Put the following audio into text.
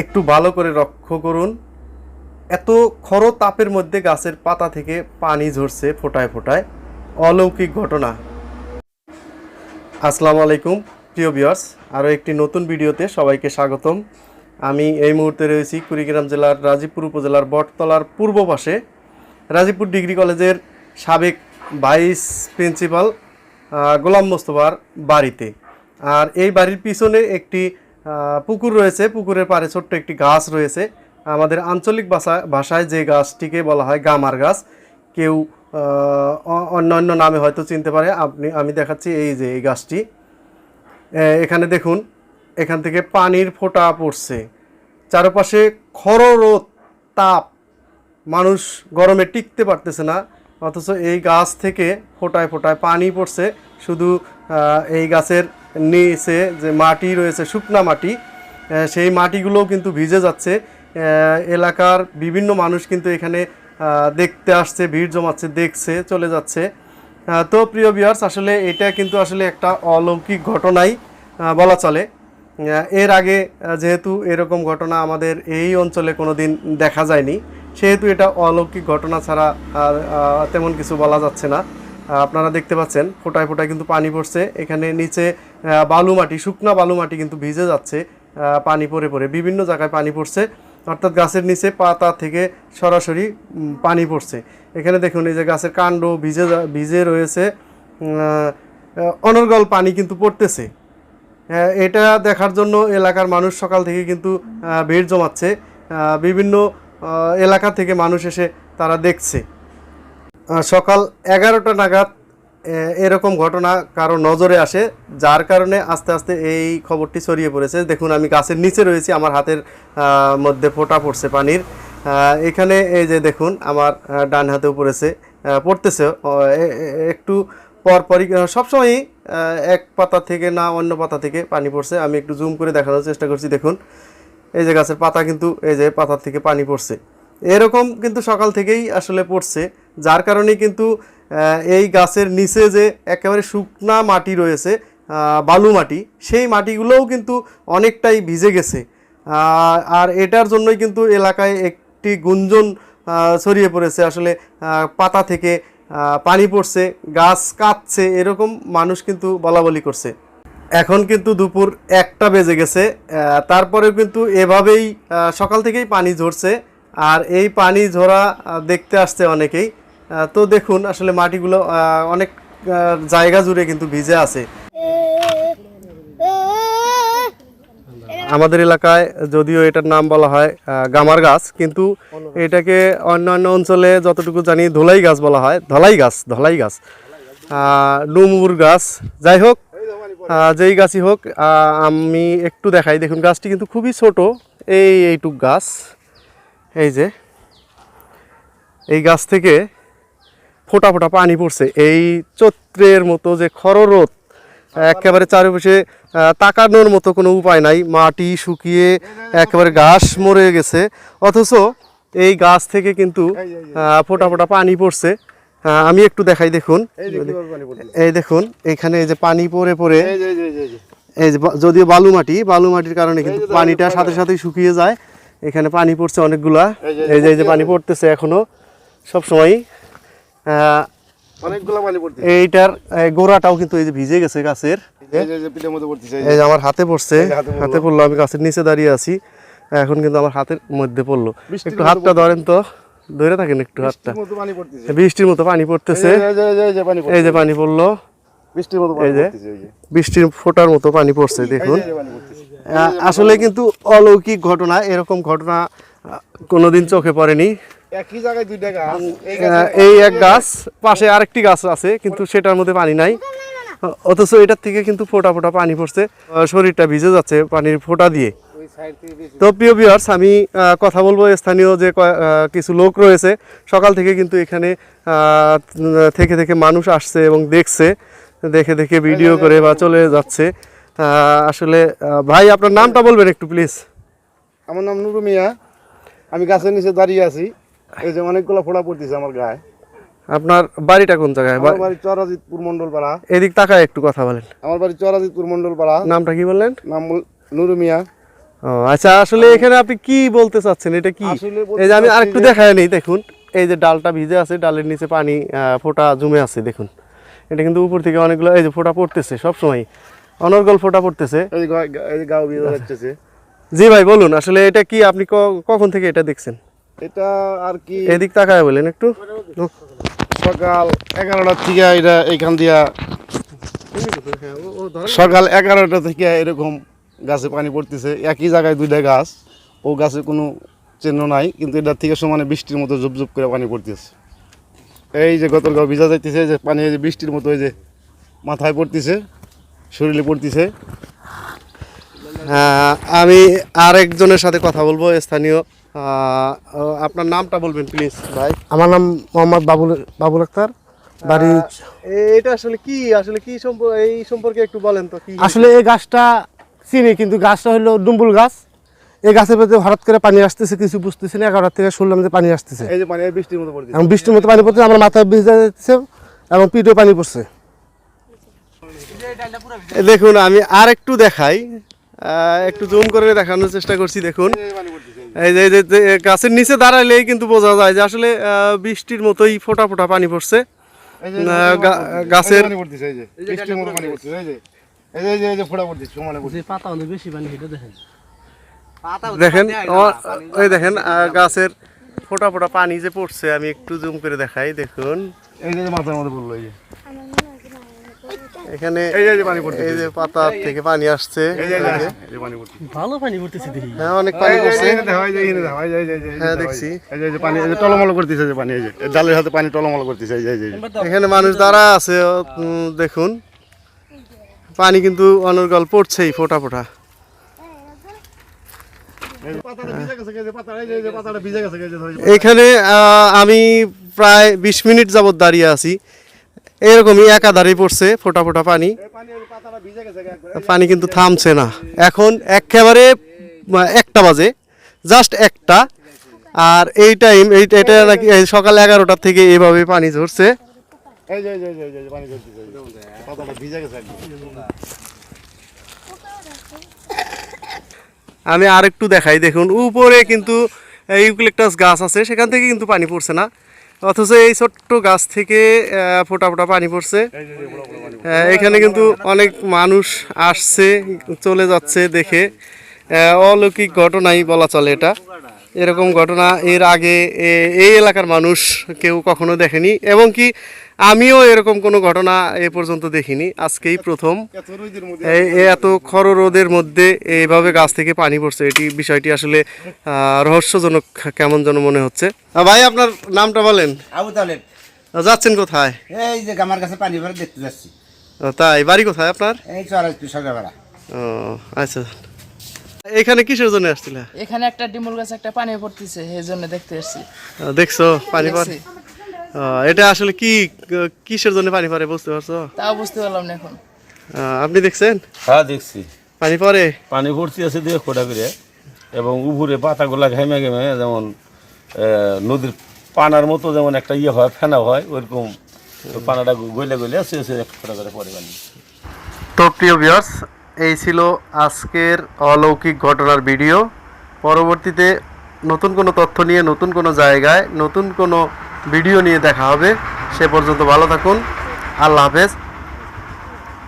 একটু ভালো করে লক্ষ্য করুন। এত খর তাপের মধ্যে গাছের পাতা থেকে পানি ঝরছে ফোটায় ফোটায়। অলৌকিক ঘটনা। আসসালামু আলাইকুম, প্রিয় বিয়ার্স আরও একটি নতুন ভিডিওতে সবাইকে স্বাগতম। আমি এই মুহূর্তে রয়েছি কুড়িগ্রাম জেলার রাজীবপুর উপজেলার বটতলার পূর্ব পাশে। রাজীবপুর ডিগ্রি কলেজের সাবেক ভাইস প্রিন্সিপাল গোলাম মোস্তফার বাড়িতে। আর এই বাড়ির পিছনে একটি পুকুর রয়েছে। পুকুরের পাড়ে ছোট্ট একটি গাছ রয়েছে। আমাদের আঞ্চলিক ভাষা ভাষায় যে গাছটিকে বলা হয় গামার গাছ, কেউ অন্য অন্য নামে হয়তো চিনতে পারে। আপনি আমি দেখাচ্ছি এই যে এই গাছটি। এখানে দেখুন, এখান থেকে পানির ফোঁটা পড়ছে। চারপাশে খররোদ, তাপ। মানুষ গরমে টিকতে পারতেছে না, অথচ এই গাছ থেকে ফোটায় ফোটায় পানি পড়ছে। শুধু এই গাছের নিচে যে মাটি রয়েছে, শুকনা মাটি সেই মাটিগুলোও কিন্তু ভিজে যাচ্ছে। এলাকার বিভিন্ন মানুষ কিন্তু এখানে দেখতে আসছে, ভিড় জমাচ্ছে, দেখছে, চলে যাচ্ছে। তো প্রিয় বিয়ার্স আসলে এটা কিন্তু আসলে একটা অলৌকিক ঘটনাই বলা চলে। এর আগে যেহেতু এরকম ঘটনা আমাদের এই অঞ্চলে কোনো দিন দেখা যায়নি, সেহেতু এটা অলৌকিক ঘটনা ছাড়া তেমন কিছু বলা যাচ্ছে না। আপনারা দেখতে পাচ্ছেন, ফোটায় ফোটায় কিন্তু পানি পড়ছে। এখানে নিচে বালু মাটি শুকনা বালু মাটি কিন্তু ভিজে যাচ্ছে পানি পড়ে পড়ে। বিভিন্ন জায়গায় পানি পড়ছে, অর্থাৎ গাছের নিচে পাতা থেকে সরাসরি পানি পড়ছে। এখানে দেখুন, এই যে গাছের কাণ্ড ভিজে ভিজে রয়েছে অনর্গল পানি কিন্তু পড়তেছে। এটা দেখার জন্য এলাকার মানুষ সকাল থেকে কিন্তু ভিড় জমাচ্ছে। বিভিন্ন এলাকা থেকে মানুষ এসে তারা দেখছে। সকাল এগারোটা নাগাদ এরকম ঘটনা কারও নজরে আসে, যার কারণে আস্তে আস্তে এই খবরটি ছড়িয়ে পড়েছে। দেখুন, আমি গাছের নিচে রয়েছি, আমার হাতের মধ্যে ফোঁটা পড়ছে পানির। এখানে এই যে দেখুন, আমার ডান হাতেও পড়েছে পড়তেছে একটু পর পরই সবসময়ই এক পাতা থেকে না অন্য পাতা থেকে পানি পড়ছে। আমি একটু জুম করে দেখানোর চেষ্টা করছি, দেখুন। এই যে গাছের পাতা কিন্তু, এই যে পাতার থেকে পানি পড়ছে। এরকম কিন্তু সকাল থেকেই আসলে পড়ছে, যার কারণে কিন্তু এই গাছের নিচে যে একেবারে শুকনা মাটি রয়েছে বালু মাটি, সেই মাটিগুলোও কিন্তু অনেকটাই ভিজে গেছে। আর এটার জন্যই কিন্তু এলাকায় একটি গুঞ্জন ছড়িয়ে পড়েছে। আসলে পাতা থেকে পানি পড়ছে, গাছ কাঁদছে এরকম মানুষ কিন্তু বলা বলি করছে। এখন কিন্তু দুপুর একটা বেজে গেছে তারপরেও কিন্তু এভাবেই সকাল থেকেই পানি ঝরছে। আর এই পানি ঝরা দেখতে আসছে অনেকেই। তো দেখুন, আসলে মাটিগুলো অনেক জায়গা জুড়ে কিন্তু ভিজে আছে। আমাদের এলাকায় যদিও এটার নাম বলা হয় গামার গাছ, কিন্তু এটাকে অন্যান্য অঞ্চলে যতটুকু জানি ধলাই গাছ বলা হয়, ধলাই গাছ ধলাই গাছ ডুমুর গাছ। যাই হোক যেই গাছই হোক আমি একটু দেখাই। দেখুন, গাছটি কিন্তু খুবই ছোট, এই এইটুক গাছ। এই যে এই গাছ থেকে ফোঁটা ফোঁটা পানি পড়ছে। এই চৈত্রের মতো যে খররোদ একেবারে চারিপাশে তাকানোর মতো কোনো উপায় নাই। মাটি শুকিয়ে একেবারে ঘাস মরে গেছে। অথচ এই গাছ থেকে কিন্তু ফোটা ফোঁটা পানি পড়ছে। আমি একটু দেখাই দেখুন। এই দেখুন এখানে এই যে পানি পড়ে পড়ে এই যে যদিও বালু মাটি বালু মাটির কারণে কিন্তু পানিটা সাথে সাথেই শুকিয়ে যায়। এখানে পানি পড়ছে অনেকগুলা। এই যে এই যে পানি পড়তেছে এখনও সব সময় অনেকগুলো পানি পড়ছে এইটার গোড়াটাও কিন্তু এই যে ভিজে গেছে গাছের। এই যে আমার হাতে পড়ছে হাতে পড়ল। আমি গাছের নিচে দাঁড়িয়ে আছি। এখন কিন্তু আমার হাতের মধ্যে পড়ল। একটু হাতটা ধরেন তো ধরে থাকেন একটু হাতটা। বৃষ্টির মতো পানি পড়তেছে। এই যে- পানি পড়ল। বৃষ্টির মতো এই যে বৃষ্টির ফোঁটার মতো পানি পড়ছে দেখুন। আসলে কিন্তু অলৌকিক ঘটনা এরকম ঘটনা কোনোদিন চোখে পড়েনি। একই জায়গায় দুইটা গাছ। এই এক গাছ পাশে আরেকটি গাছ আছে কিন্তু সেটার মধ্যে পানি নাই। অথচ এটার থেকে কিন্তু ফোঁটা ফোঁটা পানি পড়ছে। শরীরটা ভিজে যাচ্ছে পানির ফোঁটা দিয়ে। তো প্রিয় ভিউয়ার্স আমি কথা বলব স্থানীয় যে কিছু লোক রয়েছে। সকাল থেকে কিন্তু এখানে থেকে থেকে মানুষ আসছে এবং দেখছে। দেখে দেখে ভিডিও করে বা চলে যাচ্ছে। আসলে ভাই আপনার নামটা বলবেন একটু প্লিজ আমার নাম নুরু মিয়া। আমি গাছের নিচে দাঁড়িয়ে আছি। এই যে অনেকগুলো ফোড়া পড়তেছে আমার গায়ে। আপনার বাড়িটা কোন জায়গায়? আমার বাড়ি চরাজিৎপুর মন্ডল পাড়া এদিক তাকায় একটু কথা বলেন। আমার বাড়ি চরাজিৎপুর মন্ডল পাড়া নামটা কি বললেন? নাম নুরু মিয়া। ও আচ্ছা আসলে এখানে আপনি কি বলতে চাচ্ছেন? এটা কি? এই যে আমি আরেকটু দেখায় নেই দেখুন। এই যে ডালটা ভিজে আছে ডালের নিচে পানি ফোঁটা জমে আছে দেখুন। এটা কিন্তু উপর থেকে অনেকগুলো এই যে ফোঁটা পড়তেছে সব সময় অনর্গল ফোঁটা পড়তেছে। জি ভাই বলুন আসলে এটা কি? আপনি কখন থেকে এটা দেখছেন? এটা আর কি এদিক তাকায় বলেন একটু। সকাল এগারোটার থেকে এটা এইখান দিয়া সকাল এগারোটা থেকে এরকম গাছে পানি পড়তেছে। একই জায়গায় দুইটা গাছ ও গাছে কোনো চিহ্ন নাই কিন্তু এটার থেকে সমানে বৃষ্টির মতো জুপ করে পানি পড়তেছে। এই যে গাও ভিজা যাইতেছে যে পানি এই যে বৃষ্টির মতো এই যে মাথায় পড়তেছে। শরীরে পড়তেছে। আমি আরেকজনের সাথে কথা বলব স্থানীয়। আপনার নামটা বলবেন প্লিজ ভাই। আমার নাম মোহাম্মদ বাবুল বাবুল আক্তার বাড়ি এটা আসলে কি? আসলে কি এই সম্পর্কে একটু বলেন তো কি? আসলে এই গাছটা চিনি কিন্তু গাছটা হলো ডুম্বুল গাছ। এই গাছের মধ্যে হঠাৎ করে পানি আসতেছে কিছু বুঝতেছি না এগারোটার থেকে শুনলাম যে পানি আসতেছে। এই যে পানি বৃষ্টির মতো পড়তেছে। এবং বৃষ্টির মতো পানি পড়ছে আমার মাথায় ভিজে যাচ্ছে এবং পিঠেও পানি পড়ছে। দেখুন আমি আর একটু দেখাই একটু জুম করে দেখানোর চেষ্টা করছি দেখুন এই যে এই যে- যে গাছের নিচে দাঁড়াইলেই কিন্তু বোঝা যায় যে আসলে বৃষ্টির মতোই ফোঁটা ফোঁটা পানি পড়ছে গাছের- পড়তেছে, এই যে বৃষ্টির মতো পানি পড়তেছে, এই যে এই যে- এই যে- এই যে ফোঁটা পড়তেছে, সমানে পড়তেছে। পাতা বেশি পানি সেটা দেখেন দেখেন ওই দেখেন গাছের ফোঁটা ফোঁটা পানি যে পড়ছে আমি একটু জুম করে দেখাই দেখুন এই যে- যে মাথার মধ্যে পড়ল, এই যে। এখানে এই যে- পানি পড়তেছে। এই যে পাতা থেকে পানি আসছে এই যে- পানি পড়তেছে। ভালো পানি পড়তেছে দেখি হ্যাঁ অনেক পানি পড়ছে হ্যাঁ, দেখছি। এই যে- পানি এই যে টলমল করতেছে যে পানি এই যে ডালের হাতে পানি টলমল করতেছে এই যে। এখানে মানুষ দাঁড়া আছে দেখুন পানি কিন্তু অনর্গল পড়ছেই ফোটা ফোঁটা। এখানে আমি প্রায় বিশ মিনিট যাবত দাঁড়িয়ে আছি এরকমই একাধারে পড়ছে ফোটা ফোটা পানি। পানি কিন্তু থামছে না। এখন একেবারে একটা বাজে জাস্ট একটা। আর এই টাইম এই এটা নাকি সকাল এগারোটা থেকে এভাবে পানি ঝরছে। আমি আরেকটু দেখাই দেখুন উপরে কিন্তু ইউক্লিপটাস গাছ আছে সেখান থেকে কিন্তু পানি পড়ছে না। অথচ এই ছোট্ট গাছ থেকে ফোটা ফোটা পানি পড়ছে। এখানে কিন্তু অনেক মানুষ আসছে চলে যাচ্ছে দেখে। অলৌকিক ঘটনাই বলা চলে এটা। এরকম ঘটনা এর আগে এই এলাকার মানুষ কেউ কখনো দেখেনি। এবং কি আমিও এরকম কোনো ঘটনা এ পর্যন্ত দেখিনি। আজকেই প্রথম। এত এই এই এত খর রোদের মধ্যে এইভাবে গাছ থেকে পানি পড়ছে এটি বিষয়টি আসলে রহস্যজনক কেমন যেন মনে হচ্ছে। ভাই আপনার নামটা বলেন। আবু তালেব। যাচ্ছেন কোথায়? এই যে আমার কাছে পানি ভরে দেখতে যাচ্ছি। তাই বাড়ি কোথায় আপনার? এই চরাজপুর সরকারপাড়া ও আচ্ছা। এখানে কিসের জন্য আসছিল? এখানে একটা ডিমুল গাছ একটা পানি পড়তেছে এই জন্য দেখতে এসেছি দেখছ পানি পড়ে এটা আসলে কি কিসের জন্য পানি পড়ে বুঝতে পারছ? তাও বুঝতে পারলাম না এখন। আপনি দেখছেন? হ্যাঁ দেখছি। পানি পড়ে? পানি ভর্তি আছে দিয়ে খোটা করে এবং উপরে পাতাগুলা ঘেমে ঘেমে যেমন নদীর পানার মতো যেমন একটা ইয়ে হয় ফেনা হয় ওইরকম ওই পানাটা গলে গলে আছে একটা করে পরে পানি। তো প্রিয় ভিউয়ার্স এই ছিল আজকের অলৌকিক ঘটনার ভিডিও পরবর্তীতে নতুন কোনো তথ্য নিয়ে নতুন কোনো জায়গায় নতুন কোনো ভিডিও নিয়ে দেখা হবে। সে পর্যন্ত ভালো থাকুন। আল্লাহ হাফেজ।